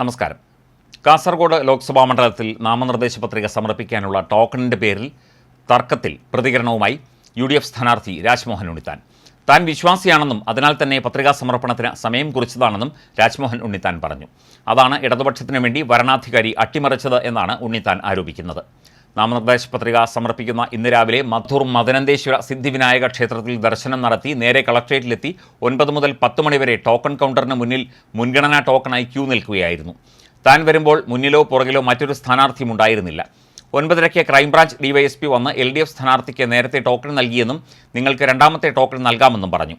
നമസ്കാരം. കാസർഗോഡ് ലോക്സഭാ മണ്ഡലത്തിൽ നാമനിർദ്ദേശ പത്രിക സമർപ്പിക്കാനുള്ള ടോക്കണിന്റെ പേരിൽ തർക്കത്തിൽ പ്രതികരണവുമായി യു ഡി എഫ് സ്ഥാനാർത്ഥി രാജ്മോഹൻ ഉണ്ണിത്താൻ. താൻ വിശ്വാസിയാണെന്നും അതിനാൽ തന്നെ പത്രികാ സമർപ്പണത്തിന് സമയം കുറിച്ചതാണെന്നും രാജ്മോഹൻ ഉണ്ണിത്താൻ പറഞ്ഞു. അതാണ് ഇടതുപക്ഷത്തിനു വേണ്ടി വരണാധികാരി അട്ടിമറിച്ചത് എന്നാണ് ഉണ്ണിത്താൻ ആരോപിക്കുന്നത്. നാമനിർദ്ദേശ പത്രിക സമർപ്പിക്കുന്ന ഇന്ന് രാവിലെ മധൂർ മദനന്തേശ്വര സിദ്ധിവിനായക ക്ഷേത്രത്തിൽ ദർശനം നടത്തി നേരെ കളക്ട്രേറ്റിലെത്തി ഒൻപത് മുതൽ പത്ത് മണിവരെ ടോക്കൺ കൗണ്ടറിന് മുന്നിൽ മുൻഗണനാ ടോക്കണായി ക്യൂ നിൽക്കുകയായിരുന്നു. താൻ വരുമ്പോൾ മുന്നിലോ പുറകിലോ മറ്റൊരു സ്ഥാനാർത്ഥിയും ഉണ്ടായിരുന്നില്ല. ഒൻപതരയ്ക്ക് ക്രൈംബ്രാഞ്ച് ഡിവൈഎസ്പി വന്ന് എൽ ഡി എഫ് സ്ഥാനാർത്ഥിക്ക് നേരത്തെ ടോക്കൺ നൽകിയെന്നും നിങ്ങൾക്ക് രണ്ടാമത്തെ ടോക്കൺ നൽകാമെന്നും പറഞ്ഞു.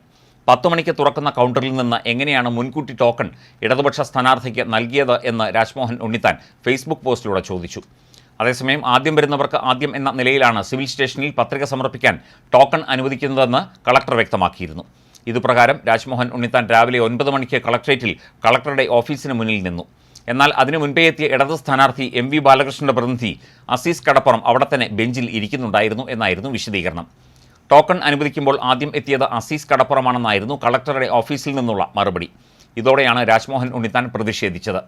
പത്ത് മണിക്ക് തുറക്കുന്ന കൗണ്ടറിൽ നിന്ന് എങ്ങനെയാണ് മുൻകൂട്ടി ടോക്കൺ ഇടതുപക്ഷ സ്ഥാനാർത്ഥിക്ക് നൽകിയത് എന്ന് രാജ്മോഹൻ ഉണ്ണിത്താൻ ഫേസ്ബുക്ക് പോസ്റ്റിലൂടെ ചോദിച്ചു. അതേസമയം ആദ്യം വരുന്നവർക്ക് ആദ്യം എന്ന നിലയിലാണ് സിവിൽ സ്റ്റേഷനിൽ പത്രിക സമർപ്പിക്കാൻ ടോക്കൺ അനുവദിക്കുന്നതെന്ന് കളക്ടർ വ്യക്തമാക്കിയിരുന്നു. ഇതുപ്രകാരം രാജ്മോഹൻ ഉണ്ണിത്താൻ രാവിലെ ഒൻപത് മണിക്ക് കളക്ട്രേറ്റിൽ കളക്ടറുടെ ഓഫീസിന് മുന്നിൽ നിന്നു. എന്നാൽ അതിനു മുൻപേ എത്തിയ ഇടത് സ്ഥാനാർത്ഥി എം വി ബാലകൃഷ്ണന്റെ പ്രതിനിധി അസീസ് കടപ്പുറം അവിടെ തന്നെ ബെഞ്ചിൽ ഇരിക്കുന്നുണ്ടായിരുന്നു എന്നായിരുന്നു വിശദീകരണം. ടോക്കൺ അനുവദിക്കുമ്പോൾ ആദ്യം എത്തിയത് അസീസ് കടപ്പുറമാണെന്നായിരുന്നു കളക്ടറുടെ ഓഫീസിൽ നിന്നുള്ള മറുപടി. ഇതോടെയാണ് രാജ്മോഹൻ ഉണ്ണിത്താൻ പ്രതിഷേധിച്ചത്.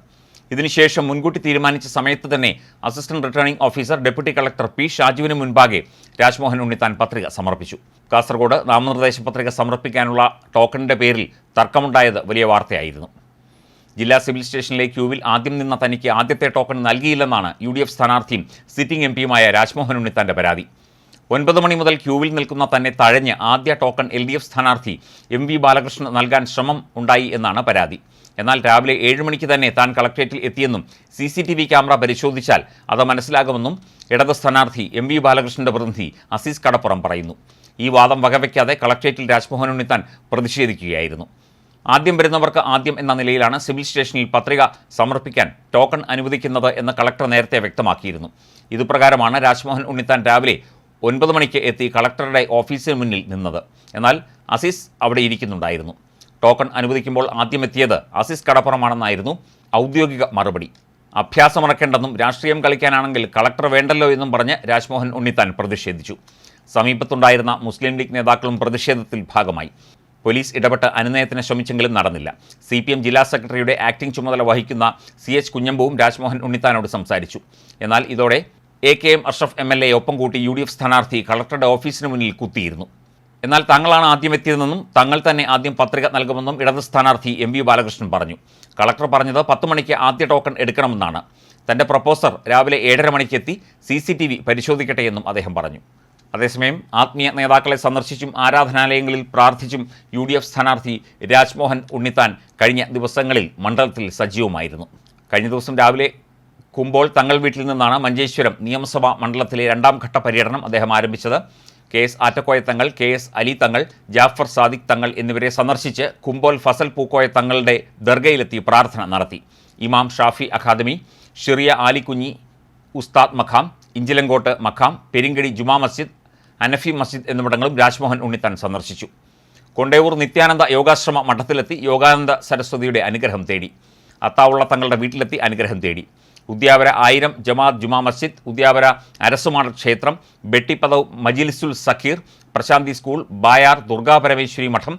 ഇതിനുശേഷം മുൻകൂട്ടി തീരുമാനിച്ച സമയത്ത് തന്നെ assistant returning officer deputy collector P ഷാജുവിന് മുൻപാകെ രാജ്മോഹൻ ഉണ്ണിത്താൻ പത്രിക സമർപ്പിച്ചു. കാസർഗോഡ് നാമനിർദ്ദേശ പത്രിക സമർപ്പിക്കാനുള്ള ടോക്കണിന്റെ പേരിൽ തർക്കമുണ്ടായത് വലിയ വാർത്തയായിരുന്നു. ജില്ലാ സിവിൽ സ്റ്റേഷനിലെ ക്യൂവിൽ ആദ്യം നിന്ന തനിക്ക് ആദ്യത്തെ ടോക്കൺ നൽകിയില്ലെന്നാണ് യു ഡി എഫ് സ്ഥാനാർത്ഥിയും സിറ്റിംഗ് എം പിയുമായ രാജ്മോഹൻ ഉണ്ണിത്താന്റെ പരാതി. ഒൻപത് മണി മുതൽ ക്യൂവിൽ നിൽക്കുന്ന തന്നെ തഴഞ്ഞ് ആദ്യ ടോക്കൺ എൽ ഡി എഫ് സ്ഥാനാർത്ഥി എം വി ബാലകൃഷ്ണൻ നൽകാൻ ശ്രമം ഉണ്ടായി എന്നാണ് പരാതി. എന്നാൽ രാവിലെ ഏഴ് മണിക്ക് തന്നെ താൻ കളക്ട്രേറ്റിൽ എത്തിയെന്നും C C T V camera പരിശോധിച്ചാൽ അത് മനസ്സിലാകുമെന്നും ഇടത് സ്ഥാനാർത്ഥി എം വി ബാലകൃഷ്ണന്റെ പ്രതിനിധി അസീസ് കടപ്പുറം പറയുന്നു. ഈ വാദം വകവയ്ക്കാതെ കളക്ട്രേറ്റിൽ രാജ്മോഹൻ ഉണ്ണിത്താൻ പ്രതിഷേധിക്കുകയായിരുന്നു. ആദ്യം വരുന്നവർക്ക് ആദ്യം എന്ന നിലയിലാണ് സിവിൽ സ്റ്റേഷനിൽ പത്രിക സമർപ്പിക്കാൻ ടോക്കൺ അനുവദിക്കുന്നത് എന്ന് കളക്ടർ നേരത്തെ വ്യക്തമാക്കിയിരുന്നു. ഇതുപ്രകാരമാണ് രാജ്മോഹൻ ഉണ്ണിത്താൻ രാവിലെ ഒൻപത് മണിക്ക് എത്തി കളക്ടറുടെ ഓഫീസിന് മുന്നിൽ നിന്നത്. എന്നാൽ അസീസ് അവിടെ ഇരിക്കുന്നുണ്ടായിരുന്നു. ടോക്കൺ അനുവദിക്കുമ്പോൾ ആദ്യമെത്തിയത് അസീസ് കടപ്പുറമാണെന്നായിരുന്നു ഔദ്യോഗിക മറുപടി. അഭ്യാസമറക്കേണ്ടെന്നും രാഷ്ട്രീയം കളിക്കാനാണെങ്കിൽ കളക്ടർ വേണ്ടല്ലോ എന്നും പറഞ്ഞ് രാജ്മോഹൻ ഉണ്ണിത്താൻ പ്രതിഷേധിച്ചു. സമീപത്തുണ്ടായിരുന്ന മുസ്ലിം ലീഗ് നേതാക്കളും പ്രതിഷേധത്തിൽ ഭാഗമായി. പോലീസ് ഇടപെട്ട് അനുനയത്തിന് ശ്രമിച്ചെങ്കിലും നടന്നില്ല. സി പി എം ജില്ലാ സെക്രട്ടറിയുടെ ആക്ടിംഗ് ചുമതല വഹിക്കുന്ന സി എച്ച് കുഞ്ഞമ്പുവും രാജ്മോഹൻ ഉണ്ണിത്താനോട് സംസാരിച്ചു. എന്നാൽ ഇതോടെ A K M Ashraf M L A ഒപ്പം കൂട്ടി യു ഡി എഫ് സ്ഥാനാർത്ഥി കളക്ടറുടെ ഓഫീസിന് മുന്നിൽ കുത്തിയിരുന്നു. എന്നാൽ തങ്ങളാണ് ആദ്യം എത്തിയതെന്നും തങ്ങൾ തന്നെ ആദ്യം പത്രിക നൽകുമെന്നും ഇടത് സ്ഥാനാർത്ഥി എം വി ബാലകൃഷ്ണൻ പറഞ്ഞു. കളക്ടർ പറഞ്ഞത് പത്ത് മണിക്ക് ആദ്യ ടോക്കൺ എടുക്കണമെന്നാണ്. തന്റെ പ്രപ്പോസർ രാവിലെ ഏഴര മണിക്ക് എത്തി സി സി ടി വി പരിശോധിക്കട്ടെ എന്നും അദ്ദേഹം പറഞ്ഞു. അതേസമയം ആത്മീയ നേതാക്കളെ സന്ദർശിച്ചും ആരാധനാലയങ്ങളിൽ പ്രാർത്ഥിച്ചും യു ഡി എഫ് സ്ഥാനാർത്ഥി രാജ്മോഹൻ ഉണ്ണിത്താൻ കഴിഞ്ഞ ദിവസങ്ങളിൽ മണ്ഡലത്തിൽ സജീവമായിരുന്നു. കഴിഞ്ഞ ദിവസം രാവിലെ കുമ്പോൾ തങ്ങൾ വീട്ടിൽ നിന്നാണ് മഞ്ചേശ്വരം നിയമസഭാ മണ്ഡലത്തിലെ രണ്ടാം ഘട്ട പര്യടനം അദ്ദേഹം ആരംഭിച്ചത്. കെ എസ് ആറ്റക്കോയ തങ്ങൾ കെ എസ് അലി തങ്ങൾ ജാഫർ സാദിഖ് തങ്ങൾ എന്നിവരെ സന്ദർശിച്ച് കുമ്പോൾ ഫസൽ പൂക്കോയ തങ്ങളുടെ ദർഗയിലെത്തി പ്രാർത്ഥന നടത്തി. ഇമാം ഷാഫി അക്കാദമി ഷിറിയ ആലിക്കുഞ്ഞി ഉസ്താദ് മഖാം ഇഞ്ചിലങ്കോട്ട് മഖാം പെരിങ്കടി ജുമാ മസ്ജിദ് അനഫി മസ്ജിദ് എന്നിവിടങ്ങളും രാജ്മോഹൻ ഉണ്ണിത്താൻ സന്ദർശിച്ചു. കൊണ്ടേവൂർ നിത്യാനന്ദ യോഗാശ്രമ മഠത്തിലെത്തി യോഗാനന്ദ സരസ്വതിയുടെ അനുഗ്രഹം തേടി. അത്താവുള്ള തങ്ങളുടെ വീട്ടിലെത്തി അനുഗ്രഹം തേടി. ഉദ്യാവര ആയിരം ജമാഅത്ത് ജുമാ മസ്ജിദ് ഉദ്യാവര അരസുമാണ ക്ഷേത്രം ബെട്ടിപ്പതവ് മജിലിസുൽ സഖീർ പ്രശാന്തി സ്കൂൾ ബായാർ ദുർഗാപരമേശ്വരി മഠം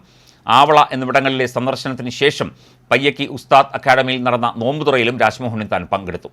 ആവള എന്നിവിടങ്ങളിലെ സന്ദർശനത്തിന് ശേഷം പയ്യക്കി ഉസ്താദ് അക്കാദമിയിൽ നടന്ന നോമ്പുതുറയിലും രാജ്മോഹൻ താൻ പങ്കെടുത്തു.